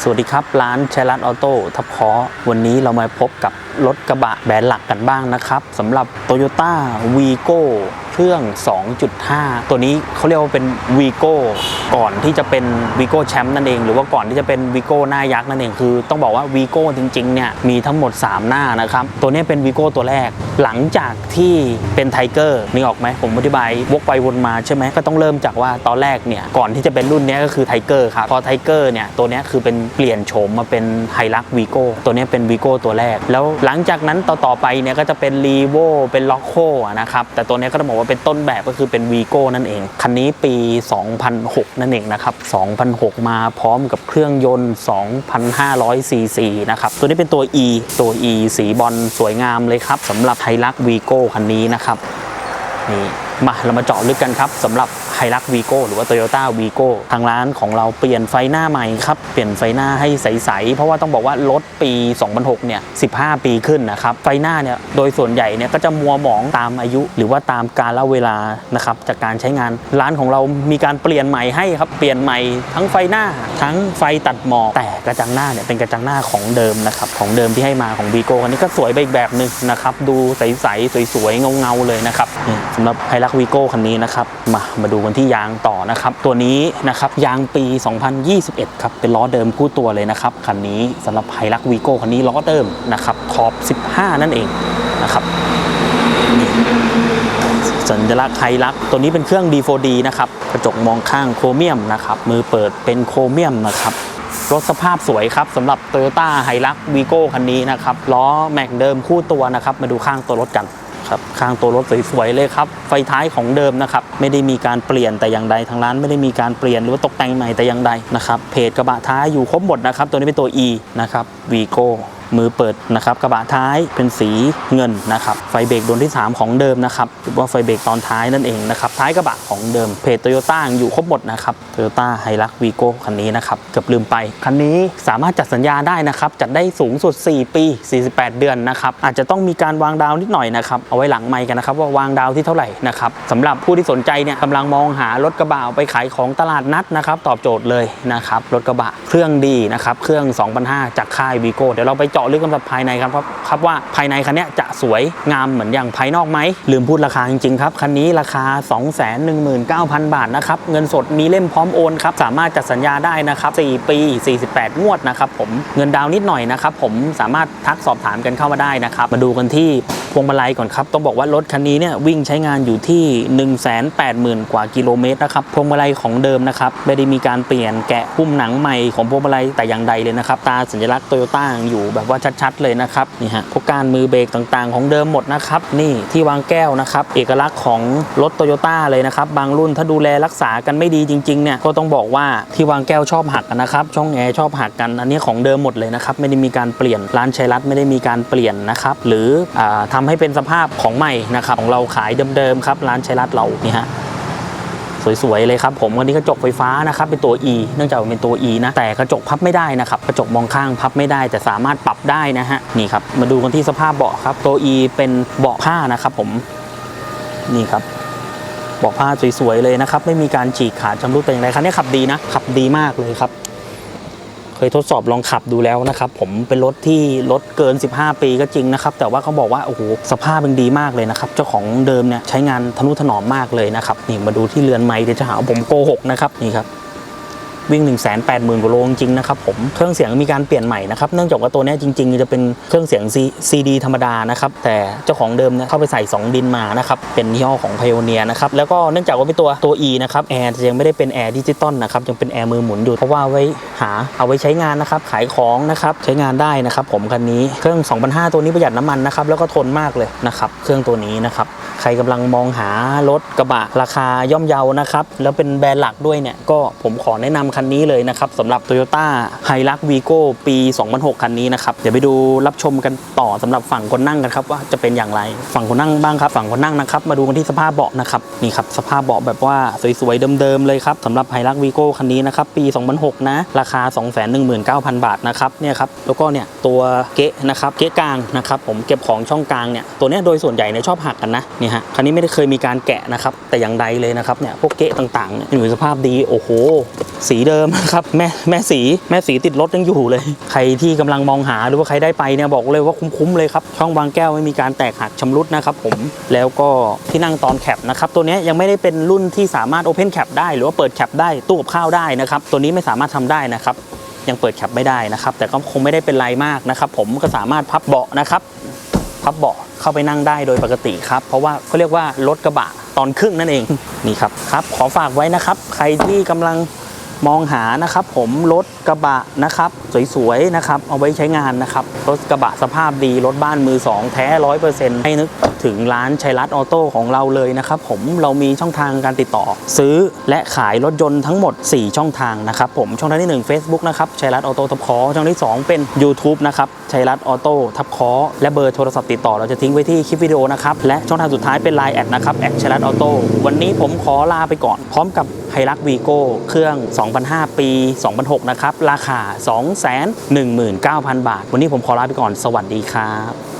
สวัสดีครับ ร้านชัยรัตน์ออโต้ทับคาะวันนี้เรามาพบกับรถกระบะแบรนด์หลักกันบ้างนะครับสำหรับ Toyota Vigo เครื่อง 2.5 ตัวนี้เขาเรียกว่าเป็น Vigo ก่อนที่จะเป็น Vigo Champ นั่นเอง หรือว่าก่อนที่จะเป็น Vigo หน้ายักษ์นั่นเองคือ ต้องบอกว่า Vigo จริงๆเนี่ยมีทั้งหมด 3 หน้านะครับ ตัวนี้เป็น Vigo ตัวแรกหลังจากที่เป็น Tiger นึกออกไหมผมอธิบายวกไปวนมาใช่ไหมก็ต้องเริ่มจากว่าตอนแรกเนี่ยก่อนที่จะเป็นรุ่นนี้ก็คือ Tiger ครับพอ Tiger เนี่ยตัวนี้คือเป็นเปลี่ยนโฉมมาเป็นไฮรักวีโก้ตัวนี้เป็น Vigo ตัวแรก แล้วหลังจากนั้นต่อๆไปเนี่ยก็จะเป็น r ีโวเป็นล็อกโคนะครับแต่ตัวนี้ก็ต้องบอกว่าเป็นต้นแบบก็คือเป็น Vigo นั่นเอง คันนี้ปี 2006 นั่นเองนะครับ 2006 มาพร้อมกับเครื่องยนต์ 2,500ซีซีนะครับตัวนี้เป็นตัว E ตัว E สีบอลสวยงามเลยครับสำหรับไฮรักวีโก้คันนี้นะครับนี่มาเรามาเจาะลึกกันครับสำหรับ ไฮรักวีโก้หรือว่า Toyota v ีโก้ทางร้านของเราเปลี่ยนไฟหน้าใหม่ครับ เปลี่ยนไฟหน้าให้ใส ๆ เพราะว่าต้องบอกว่ารถปี 2006 เนี่ย 15 ปีขึ้นนะครับ ไฟหน้าเนี่ย โดยส่วนใหญ่เนี่ยก็จะมัวหมองตามอายุ หรือว่าตามกาลเวลานะครับจากการใช้งานร้านของเรามีการเปลี่ยนใหม่ให้ครับ เปลี่ยนใหม่ทั้งไฟหน้า ทั้งไฟตัดหมอกแต่กระจังหน้าเนี่ยเป็นกระจังหน้าของเดิมนะครับของเดิมที่ให้มาของวีโก้คันนี้ก็สวยไปอีกแบบหนึ่งนะครับดูใสๆสวยๆเงาๆเลยนะครับสำหรับไฮรักวีโก้คันนี้นะครับมามาดูกันที่ยางต่อนะครับ ตัวนี้นะครับยางปี 2021 ครับเป็นล้อเดิมคู่ตัวเลยนะครับคันนี้สำหรับไฮรักวีโก้คันนี้ล้อเดิมนะครับขอบ 15 นั่นเองนะครับสัญลักษณ์ไฮรักตัวนี้เป็นเครื่อง D4D นะครับกระจกมองข้างโครเมียมนะครับมือเปิดเป็นโครเมียมนะครับรถสภาพสวยครับสำหรับ Toyota h i l u x v i g o คันนี้นะครับล้อแม็กเดิมคู่ตัวนะครับมาดูข้างตัวรถกัน ครับข้างตัวรถสวยๆเลยครับไฟท้ายของเดิมนะครับไม่ได้มีการเปลี่ยนแต่อย่างใดทางร้านไม่ได้มีการเปลี่ยนหรือว่าตกแต่งใหม่แต่อย่างใดนะครับเพจกระบะท้ายอยู่ครบหมดนะครับตัวนี้เป็นตัว E นะครับ v i g o มือเปิดนะครับกระบะท้ายเป็นสีเงินนะครับไฟเบรกดวงที่ 3 ของเดิมนะครับหรือว่าไฟเบรกตอนท้ายนั่นเองนะครับท้ายกระบะของเดิมเพจโตโยต้าอยู่ครบหมดนะครับโตโยต้าไฮรักวีโก้คันนี้นะครับเกือบลืมไป คันนี้สามารถจัดสัญญาได้นะครับจัดได้สูงสุด 4 ปี 48 เดือนนะครับอาจจะต้องมีการวางดาวนิดหน่อยนะครับเอาไว้หลังไมค์กันนะครับว่าวางดาวที่เท่าไหร่นะครับสำหรับผู้ที่สนใจเนี่ยกำลังมองหารถกระบะเอาไปขายของตลาดนัดนะครับตอบโจทย์เลยนะครับรถกระบะเครื่องดีนะครับเครื่อง 2,500จากค่ายวีโก้เดี๋ยวเราไปเจาะลึกกันแบบภายในครับครับว่าภายในคันนี้จะสวยงามเหมือนอย่างภายนอกไหมลืมพูดราคาจริงๆครับคันนี้ราคา 219,000 บาทนะครับเงินสดมีเล่มพร้อมโอนครับสามารถจัดสัญญาได้นะครับ4ปี 48 งวดนะครับผมเงินดาวน์นิดหน่อยนะครับผมสามารถทักสอบถามกันเข้ามาได้นะครับมาดูกันที่พวงมาลัยก่อนครับต้องบอกว่ารถคันนี้เนี่ยวิ่งใช้งานอยู่ที่ 180,000 กว่ากิโลเมตรนะครับพวงมาลัยของเดิมนะครับไม่ได้มีการเปลี่ยนแกะหุ้มหนังใหม่ของพวงมาลัยแต่อย่างใดเลยนะครับตาสัญลักษณ์โตโยต้าอยู่แบบว่าชัดๆเลยนะครับนี่ฮะพวกการมือเบรกต่างๆ ของเดิมหมดนะครับนี่ที่วางแก้วนะครับเอกลักษณ์ของรถโตโยต้าเลยนะครับบางรุ่นถ้าดูแลรักษากันไม่ดีจริงๆเนี่ยก็ต้องบอกว่าที่วางแก้วชอบหักนะครับช่องแอร์ชอบหักกันอันนี้ของเดิมหมดเลยนะครับไม่ได้มีการเปลี่ยนร้านชัยรัตน์ไม่ได้มีการเปลี่ยนนะครับหรืออาทำให้เป็นสภาพของใหม่นะครับของเราขายเดิมๆครับร้านชัยรัตน์เรานี่ฮะ สวยๆเลยครับผมวันนี้กระจกไฟฟ้านะครับเป็นตัว E เนื่องจากเป็นตัว E นะแต่กระจกพับไม่ได้นะครับกระจกมองข้างพับไม่ได้ แต่สามารถปรับได้นะฮะนี่ครับมาดูกันที่สภาพเบาะครับตัว E เป็นเบาะผ้านะครับผมนี่ครับเบาะผ้าสวยๆเลยนะครับ ไม่มีการฉีกขาดชำรุดแต่อย่างไรคันนี้ขับดีนะ ขับดีมากเลยครับ ยทดสอบลองขับดูแล้วนะครับ ผมเป็นรถที่รถเกิน 15 ปีก็จริงนะครับ แต่ว่าเขาบอกว่าโอ้โหสภาพมันดีมากเลยนะครับ เจ้าของเดิมเนี่ยใช้งานทนุถนอมมากเลยนะครับนี่มาดูที่เรือนไม้เดี๋ยวจะหาว่าผมโกหกนะครับนี่ครับ วิ่ง 1 8 0 0 0 0กว่าโลจริงๆนะครับผมเครื่องเสียงมีการเปลี่ยนใหม่นะครับเนื่องจากว่าตัวนี้จริง ๆ จะเป็นเครื่องเสียง C- CD ธรรมดานะครับแต่เจ้าของเดิมเนี่ยเข้าไปใส่ 2 ดินมานะครับเป็นยี่ห้อของ Pioneer นะครับแล้วก็เนื่องจากว่าเป็นตัวตัว E นะครับแอร์ยังไม่ได้เป็นแอร์ดิจิตอลนะครับยังเป็นแอร์มือหมุนอยู่เพราะว่าไว้หาเอาไว้ใช้งานนะครับขายของนะครับใช้งานได้นะครับผมคันนี้เครื่อง2,500ตัวนี้ประหยัดน้ำมันนะครับแล้วก็ทนมากเลยนะครับเครื่องตัวนี้นะครับ ใครกำลังมองหารถกระบะราคาย่อมเยานะครับ แล้วเป็นแบรนด์หลักด้วยเนี่ย ก็ผมขอแนะนำคันนี้เลยนะครับสำหรับ Toyota h i l u x Vigo ปี 2006 คันนี้นะครับ เดี๋ยวไปดูรับชมกันต่อสำหรับฝั่งคนนั่งกันครับ ว่าจะเป็นอย่างไรฝั่งคนนั่งบ้างครับ ฝั่งคนนั่งนะครับ มาดูกันที่สภาพเบาะนะครับนี่ครับสภาพเบาะแบบว่าสวยๆเดิมๆเลยครับสำหรับ h i l u x Vigo คันนี้นะครับปี 2006 นะราคา 219,000 บาทนะครับเนี่ยครับแล้วก็เนี่ยตัวเก๊ะนะครับเก๊ะกลางนะครับผมเก็บของช่องกลางเนี่ยตัวเนี้ยโดยส่วนใหญ่เนี่ยชอบหักกันนะนี่ยฮะคันนี้ไม่ได้เคยมีการแกะนะครับ แต่อย่างใดเลยนะครับเนี่ยพวกเก๊ะต่างๆเนี่ยอยู่ในสภาพดีโอ้โห สีเดิมนะครับแม่แม่สีแม่สีติดรถยังอยู่เลย ใครที่กำลังมองหาหรือว่าใครได้ไปเนี่ยบอกเลยว่าคุ้มๆเลยครับช่องบางแก้วไม่มีการแตกหักชำรุดนะครับผมแล้วก็ที่นั่งตอนแคปนะครับตัวนี้ยังไม่ได้เป็นรุ่นที่สามารถโอเพนแคปได้หรือว่าเปิดแคปได้ตู้กับข้าวได้นะครับตัวนี้ไม่สามารถทำได้นะครับยังเปิดแคปไม่ได้นะครับ แต่ก็คงไม่ได้เป็นไรมากนะครับ ผมก็สามารถพับเบาะนะครับ พับเบาะเข้าไปนั่งได้โดยปกติครับ เพราะว่าเขาเรียกว่ารถกระบะตอนครึ่งนั่นเองนี่ครับครับ ขอฝากไว้นะครับ ใครที่กำลัง มองหานะครับผมรถกระบะนะครับสวยๆนะครับเอาไว้ใช้งานนะครับรถกระบะสภาพดีรถบ้านมือสองแท้ร้อยเปอร์เซ็นต์ให้นึกถึงร้านชัยรัตน์ออโต้ของเราเลยนะครับผมเรามีช่องทางการติดต่อ ซื้อและขายรถยนต์ทั้งหมด 4 ช่องทางนะครับผมช่องทางที่ 1 Facebook นะครับชัยรัตน์ออโต้ทับคอช่องที่ 2 เป็น YouTube นะครับชัยรัตน์ออโต้ทับคอและเบอร์โทรศัพท์ติดต่อเราจะทิ้งไว้ที่คลิปวิดีโอนะครับและช่องทางสุดท้ายเป็น Line แอดนะครับแอดชัยรัตน์ออโต้วันนี้ผมขอลาไปก่อนพร้อมกับไฮรักวีโก้เครื่อง 2005 ปี 2006 นะครับ ราคา 219,000 บาท วันนี้ผมขอลาไปก่อน สวัสดีครับ